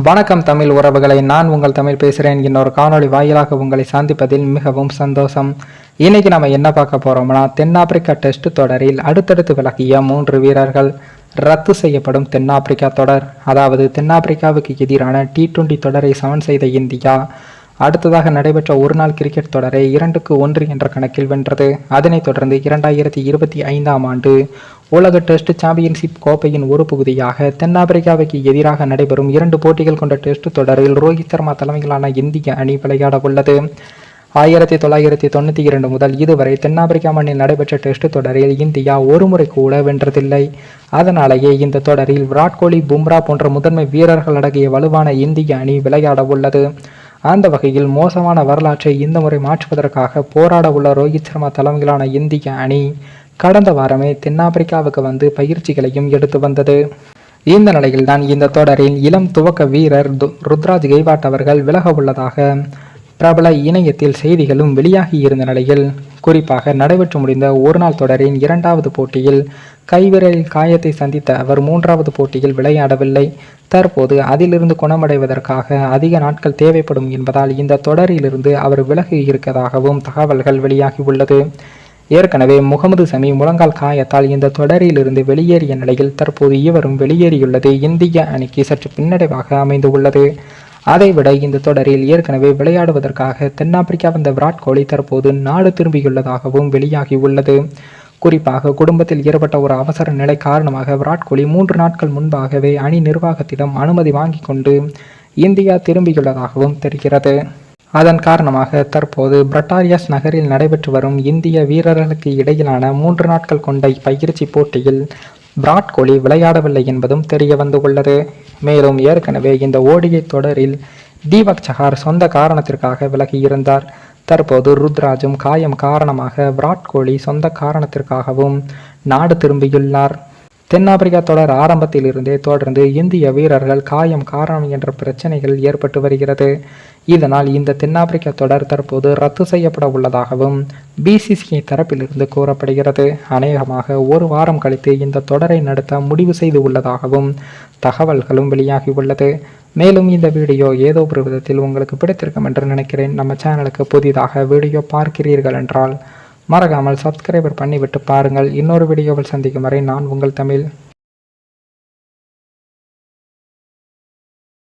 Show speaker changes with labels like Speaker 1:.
Speaker 1: வணக்கம் தமிழ் உறவுகளை. நான் உங்கள் தமிழ் பேசுகிறேன். இன்னொரு காணொளி வாயிலாக உங்களை சந்திப்பதில் மிகவும் சந்தோஷம். இன்னைக்கு நம்ம என்ன பார்க்க போறோம்னா தென்னாப்பிரிக்கா டெஸ்ட் தொடரில் அடுத்தடுத்து விலகிய மூன்று வீரர்கள் ரத்து செய்யப்படும் தென்னாப்பிரிக்கா தொடர். அதாவது தென்னாப்பிரிக்காவுக்கு எதிரான டி டுவெண்டி தொடரை சமன் செய்த இந்தியா அடுத்ததாக நடைபெற்ற ஒருநாள் கிரிக்கெட் தொடரை இரண்டுக்கு ஒன்று என்ற கணக்கில் வென்றது. அதனைத் தொடர்ந்து இரண்டாயிரத்தி இருபத்தி ஐந்தாம் ஆண்டு உலக டெஸ்ட் சாம்பியன்ஷிப் கோப்பையின் ஒரு பகுதியாக தென்னாப்பிரிக்காவுக்கு எதிராக நடைபெறும் இரண்டு போட்டிகள் கொண்ட டெஸ்ட் தொடரில் ரோஹித் சர்மா தலைமையிலான இந்திய அணி விளையாட உள்ளது. ஆயிரத்தி தொள்ளாயிரத்தி தொண்ணூற்றி இரண்டு முதல் இதுவரை தென்னாப்பிரிக்கா மண்ணில் நடைபெற்ற டெஸ்ட் தொடரில் இந்தியா ஒருமுறை கூட வென்றதில்லை. அதனாலேயே இந்த தொடரில் விராட் கோலி பும்ரா போன்ற முதன்மை வீரர்கள் அடங்கிய வலுவான இந்திய அணி விளையாட உள்ளது. அந்த வகையில் மோசமான வரலாற்றை இந்த முறை மாற்றுவதற்காக போராட உள்ள ரோஹித் சர்மா தலைமையிலான இந்திய அணி கடந்த வாரமே தென்னாப்பிரிக்காவுக்கு வந்து பயிற்சிகளையும் எடுத்து வந்தது. இந்த நிலையில்தான் இந்த தொடரில் இளம் துவக்க வீரர் து- ருத்ராஜ் கெய்வாட் அவர்கள் விலக உள்ளதாக பிரபல இணையத்தில் செய்திகளும் வெளியாகி இருந்த நிலையில் குறிப்பாக நடைபெற்று முடிந்த ஒருநாள் தொடரின் இரண்டாவது போட்டியில் கைவிரலில் காயத்தை சந்தித்த அவர் மூன்றாவது போட்டியில் விளையாடவில்லை. தற்போது அதிலிருந்து குணமடைவதற்காக அதிக நாட்கள் தேவைப்படும் என்பதால் இந்த தொடரிலிருந்து அவர் விலகி இருக்கதாகவும் தகவல்கள் வெளியாகியுள்ளது ஏற்கனவே முகமது சமி முழங்கால் காயத்தால் இந்த தொடரிலிருந்து வெளியேறிய நிலையில் தற்போது இவரும் வெளியேறியுள்ளது. இந்திய அணிக்கு சற்று பின்னடைவாக அமைந்து உள்ளது அதைவிட இந்த தொடரில் ஏற்கனவே விளையாடுவதற்காக தென்னாப்பிரிக்கா வந்த விராட் கோலி தற்போது நாடு திரும்பியுள்ளதாகவும் வெளியாகி உள்ளது. குறிப்பாக குடும்பத்தில் ஏற்பட்ட ஒரு அவசர நிலை காரணமாக விராட் கோலி மூன்று நாட்கள் முன்பாகவே அணி நிர்வாகத்திடம் அனுமதி வாங்கி கொண்டு இந்தியா திரும்பியுள்ளதாகவும் தெரிகிறது. அதன் காரணமாக தற்போது பிரட்டாரியாஸ் நகரில் நடைபெற்று வரும் இந்திய வீரர்களுக்கு இடையிலான மூன்று நாட்கள் கொண்ட பயிற்சி போட்டியில் விராட் கோலி விளையாடவில்லை என்பதும் தெரிய வந்துள்ளது மேலும் ஏற்கனவே இந்த ஓடிஐ தொடரில் தீபக் சஹார் சொந்த காரணத்திற்காக விலகியிருந்தார். தற்போது ருத்ராஜும் காயம் காரணமாக விராட் கோலி சொந்த காரணத்திற்காகவும் நாடு திரும்பியுள்ளார். தென்னாப்பிரிக்கா தொடர் ஆரம்பத்திலிருந்தே தொடர்ந்து இந்திய வீரர்கள் காயம் காரணம் என்ற பிரச்சனைகள் ஏற்பட்டு வருகிறது. இதனால் இந்த தென்னாப்பிரிக்கா தொடர் தற்போது ரத்து செய்யப்பட உள்ளதாகவும் பிசிசிஐ தரப்பிலிருந்து கூறப்படுகிறது. அநேகமாக ஒரு வாரம் கழித்து இந்த தொடரை நடத்த முடிவு செய்து உள்ளதாகவும் தகவல்களும் வெளியாகி உள்ளது. மேலும் இந்த வீடியோ ஏதோ ஒரு விதத்தில் உங்களுக்கு பிடித்திருக்கும் என்று நினைக்கிறேன். நம்ம சேனலுக்கு புதிதாக வீடியோ பார்க்கிறீர்கள் என்றால் மறக்காமல் சப்ஸ்கிரைபர் பண்ணிவிட்டு பாருங்கள். இன்னொரு வீடியோவில் சந்திக்கும் வரை நான் உங்கள் தமிழ்.